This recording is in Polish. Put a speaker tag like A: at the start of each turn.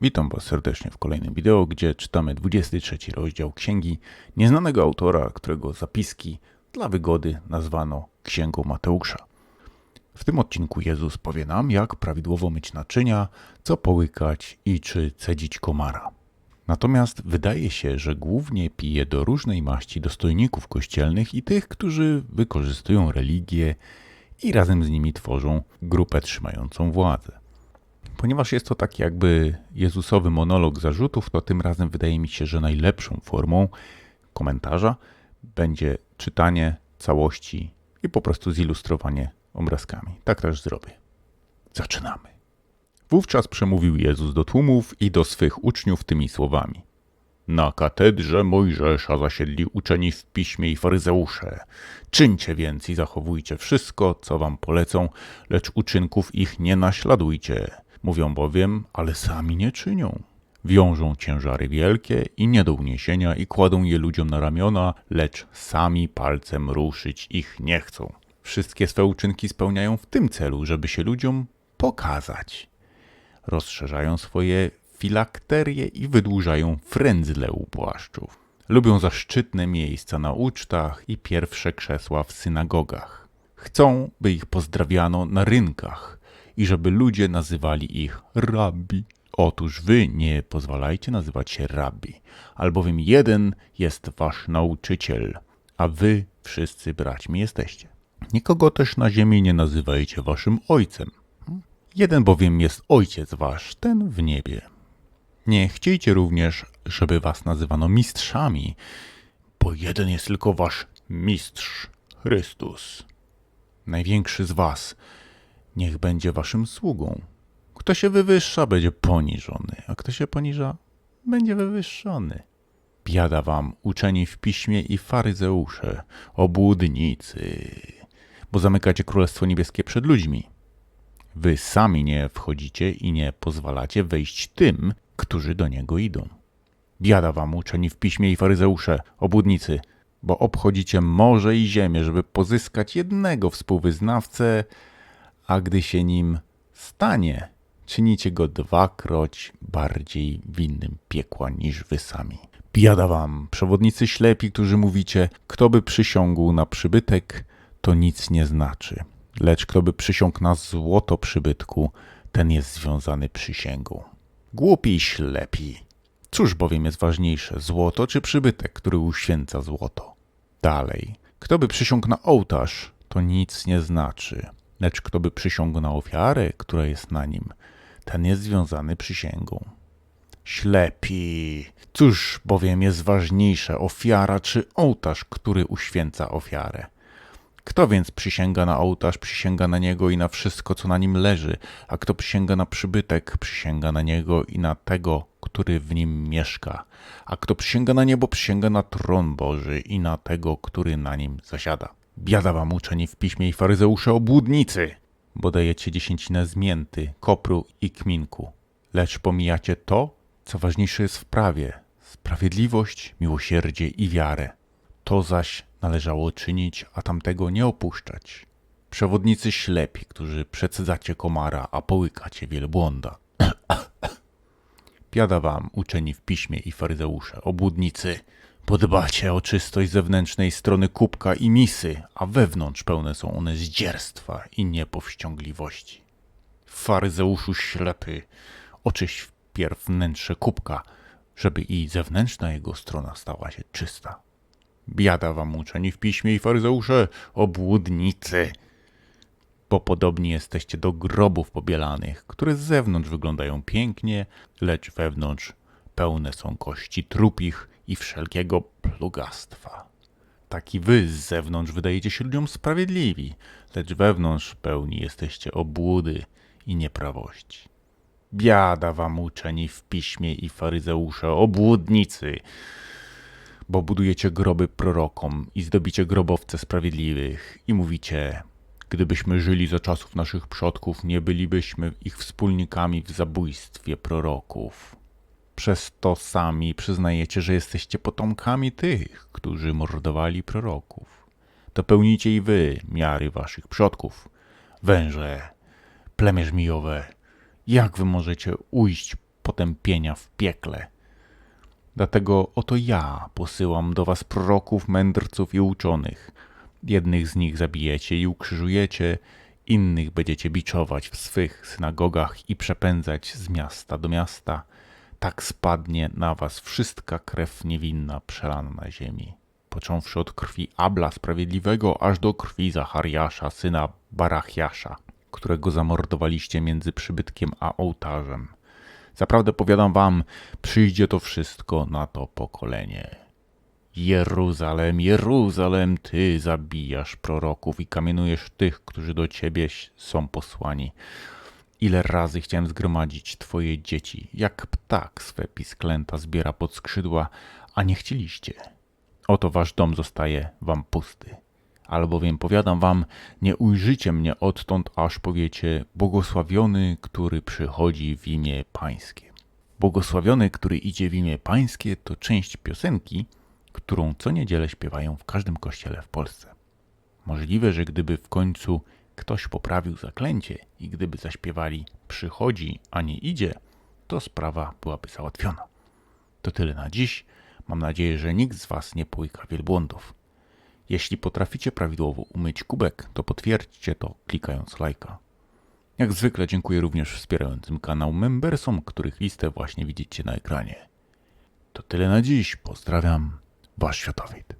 A: Witam Was serdecznie w kolejnym wideo, gdzie czytamy 23 rozdział księgi nieznanego autora, którego zapiski dla wygody nazwano Księgą Mateusza. W tym odcinku Jezus powie nam, jak prawidłowo myć naczynia, co połykać i czy cedzić komara. Natomiast wydaje się, że głównie pije do różnej maści dostojników kościelnych i tych, którzy wykorzystują religię i razem z nimi tworzą grupę trzymającą władzę. Ponieważ jest to taki jakby Jezusowy monolog zarzutów, to tym razem wydaje mi się, że najlepszą formą komentarza będzie czytanie całości i po prostu zilustrowanie obrazkami. Tak też zrobię. Zaczynamy. Wówczas przemówił Jezus do tłumów i do swych uczniów tymi słowami. Na katedrze Mojżesza zasiedli uczeni w piśmie i faryzeusze. Czyńcie więc i zachowujcie wszystko, co wam polecą, lecz uczynków ich nie naśladujcie. Mówią bowiem, ale sami nie czynią. Wiążą ciężary wielkie i nie do uniesienia i kładą je ludziom na ramiona, lecz sami palcem ruszyć ich nie chcą. Wszystkie swe uczynki spełniają w tym celu, żeby się ludziom pokazać. Rozszerzają swoje filakterie i wydłużają frędzle u płaszczów. Lubią zaszczytne miejsca na ucztach i pierwsze krzesła w synagogach. Chcą, by ich pozdrawiano na rynkach i żeby ludzie nazywali ich rabbi. Otóż wy nie pozwalajcie nazywać się rabbi, albowiem jeden jest wasz nauczyciel, a wy wszyscy braćmi jesteście. Nikogo też na ziemi nie nazywajcie waszym ojcem. Jeden bowiem jest ojciec wasz, ten w niebie. Nie chciejcie również, żeby was nazywano mistrzami, bo jeden jest tylko wasz mistrz, Chrystus. Największy z was niech będzie waszym sługą. Kto się wywyższa, będzie poniżony, a kto się poniża, będzie wywyższony. Biada wam, uczeni w piśmie i faryzeusze, obłudnicy, bo zamykacie Królestwo Niebieskie przed ludźmi. Wy sami nie wchodzicie i nie pozwalacie wejść tym, którzy do niego idą. Biada wam, uczeni w piśmie i faryzeusze, obłudnicy, bo obchodzicie morze i ziemię, żeby pozyskać jednego współwyznawcę, a gdy się nim stanie, czynicie go dwakroć bardziej winnym piekła niż wy sami. Biada wam, przewodnicy ślepi, którzy mówicie, kto by przysiągł na przybytek, to nic nie znaczy. Lecz kto by przysiągł na złoto przybytku, ten jest związany przysięgą. Głupi ślepi. Cóż bowiem jest ważniejsze, złoto czy przybytek, który uświęca złoto? Dalej, kto by przysiągł na ołtarz, to nic nie znaczy. Lecz kto by przysiągł na ofiarę, która jest na nim, ten jest związany przysięgą. Ślepi. Cóż bowiem jest ważniejsze, ofiara czy ołtarz, który uświęca ofiarę? Kto więc przysięga na ołtarz, przysięga na niego i na wszystko, co na nim leży, a kto przysięga na przybytek, przysięga na niego i na tego, który w nim mieszka, a kto przysięga na niebo, przysięga na tron Boży i na tego, który na nim zasiada. Biada wam uczeni w piśmie i faryzeusze obłudnicy, bo dajecie dziesięcinę z mięty, kopru i kminku, lecz pomijacie to, co ważniejsze jest w prawie, sprawiedliwość, miłosierdzie i wiarę. To zaś należało czynić, a tamtego nie opuszczać. Przewodnicy ślepi, którzy przecedzacie komara, a połykacie wielbłąda. Biada wam, uczeni w piśmie i faryzeusze, obłudnicy, bo dbacie o czystość zewnętrznej strony kubka i misy, a wewnątrz pełne są one zdzierstwa i niepowściągliwości. Faryzeuszu ślepy, oczyś wpierw wnętrze kubka, żeby i zewnętrzna jego strona stała się czysta. Biada wam uczeni w piśmie i faryzeusze, obłudnicy, bo podobni jesteście do grobów pobielanych, które z zewnątrz wyglądają pięknie, lecz wewnątrz pełne są kości trupich i wszelkiego plugastwa. Taki wy z zewnątrz wydajecie się ludziom sprawiedliwi, lecz wewnątrz pełni jesteście obłudy i nieprawości. Biada wam uczeni w piśmie i faryzeusze, obłudnicy, bo budujecie groby prorokom i zdobicie grobowce sprawiedliwych i mówicie, gdybyśmy żyli za czasów naszych przodków, nie bylibyśmy ich wspólnikami w zabójstwie proroków. Przez to sami przyznajecie, że jesteście potomkami tych, którzy mordowali proroków. To pełnicie i wy miary waszych przodków. Węże, plemię żmijowe, jak wy możecie ujść potępienia w piekle. Dlatego oto ja posyłam do was proroków, mędrców i uczonych. Jednych z nich zabijecie i ukrzyżujecie, innych będziecie biczować w swych synagogach i przepędzać z miasta do miasta. Tak spadnie na was wszystka krew niewinna przelana na ziemi, począwszy od krwi Abla Sprawiedliwego, aż do krwi Zachariasza, syna Barachiasza, którego zamordowaliście między przybytkiem a ołtarzem. Zaprawdę powiadam wam, przyjdzie to wszystko na to pokolenie. Jeruzalem, Jeruzalem, ty zabijasz proroków i kamienujesz tych, którzy do ciebie są posłani. Ile razy chciałem zgromadzić twoje dzieci, jak ptak swe pisklęta zbiera pod skrzydła, a nie chcieliście. Oto wasz dom zostaje wam pusty. Albowiem powiadam wam, nie ujrzycie mnie odtąd, aż powiecie, błogosławiony, który przychodzi w imię Pańskie. Błogosławiony, który idzie w imię Pańskie, to część piosenki, którą co niedzielę śpiewają w każdym kościele w Polsce. Możliwe, że gdyby w końcu ktoś poprawił zaklęcie i gdyby zaśpiewali przychodzi, a nie idzie, to sprawa byłaby załatwiona. To tyle na dziś. Mam nadzieję, że nikt z Was nie połyka wielbłądów. Jeśli potraficie prawidłowo umyć kubek, to potwierdźcie to klikając lajka. Jak zwykle dziękuję również wspierającym kanał membersom, których listę właśnie widzicie na ekranie. To tyle na dziś. Pozdrawiam. Wasz Światowid.